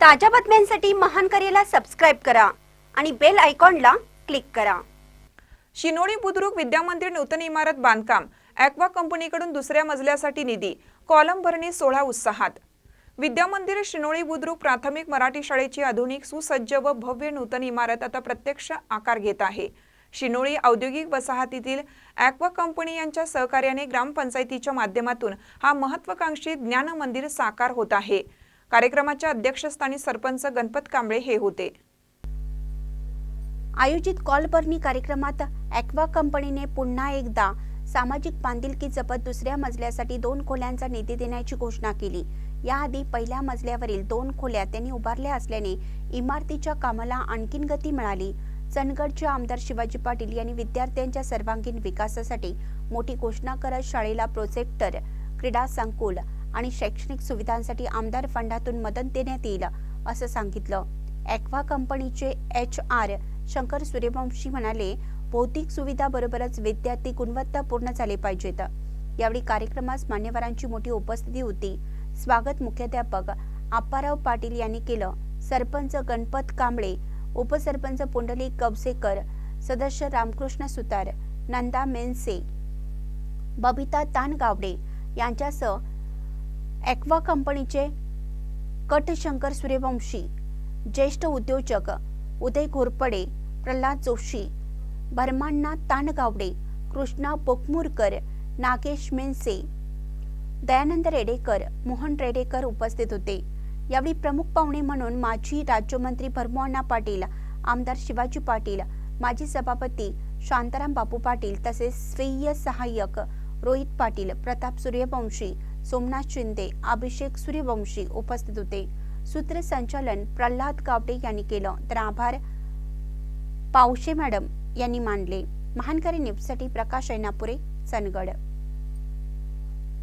ताज्या बातम्यांसाठी महान करेला सबस्क्राईब करा आणि बेल आयकॉनला क्लिक करा. शिनोळी बुद्रुक विद्यामंदिर नूतन इमारत बांधकाम ॲक्वा कंपनीकडून दुसऱ्या मजल्यासाठी निधी कॉलम भरणी सोळा उत्साहात. विद्यामंदिर शिनोळी बुद्रुक प्राथमिक मराठी शाळेची आधुनिक सुसज्ज व भव्य नूतन इमारत आता प्रत्यक्ष आकार घेत आहे. शिनोळी औद्योगिक वसाहतीतील ॲक्वा कंपनी यांच्या सहकार्याने ग्रामपंचायतीच्या माध्यमातून हा महत्वाकांक्षी ज्ञान मंदिर साकार होत आहे. कार्यक्रमाच्या अध्यक्षस्थानी सरपंच गणपत कांबळे हे होते. आयोजित कॉलबर्नी कार्यक्रमात ॲक्वा कंपनीने पुन्हा एकदा सामाजिक बांधिलकी जपत दुसऱ्या मजल्यासाठी दोन खोल्यांचा निधी देण्याची घोषणा केली. याआधी पहिल्या मजल्यावरील दोन खोल्या त्यांनी उभारल्या असल्याने इमारतीच्या कामाला आणखीन गती मिळाली. चंदगडचे आमदार शिवाजी पाटील यांनी विद्यार्थ्यांच्या सर्वांगीण विकासासाठी मोठी घोषणा करत शाळेला प्रोजेक्टर क्रीडा संकुल आणि शैक्षणिक सुविधांसाठी आमदार फंडातून मदत देण्यात येईल असं सांगितलं. ॲक्वा कंपनीचे एच आर शंकर सूर्यवंशी म्हणाले भौतिक सुविधाबरोबरच विद्यार्थी गुणवत्ता पूर्ण झाले पाहिजेत. यावेळी कार्यक्रमास मान्यवरांची मोठी उपस्थिती होती. स्वागत मुख्याध्यापक आप्पाराव पाटील यांनी केलं. सरपंच गणपत कांबळे उपसरपंच पुंडलिक कवसेकर सदस्य रामकृष्ण सुतार नंदा मेनसे बबिता तानगावडे यांच्यासह ॲक्वा कंपनीचे कटशंकर सूर्यवंशी ज्येष्ठ उद्योजक उदय घोरपडे प्रल्हाद जोशी भरमांना तानगावडे कृष्णा बोकमुरकर नागेश मेनसे दयानंद रेडेकर मोहन रेडेकर उपस्थित होते. यावेळी प्रमुख पाहुणे म्हणून माजी राज्यमंत्री भरमोअण्णा पाटील आमदार शिवाजी पाटील माजी सभापती शांताराम बापू पाटील तसेच स्वीय सहाय्यक रोहित पाटील प्रताप सूर्यवंशी सोमनाथ शिंदे अभिषेक सूर्यवंशी उपस्थित होते. सूत्रसंचालन प्रल्हाद गावडे यांनी केलं तर आभार पावशे मॅडम यांनी मानले. महानकरी न्यूजसाठी प्रकाश ऐनापुरे सनगड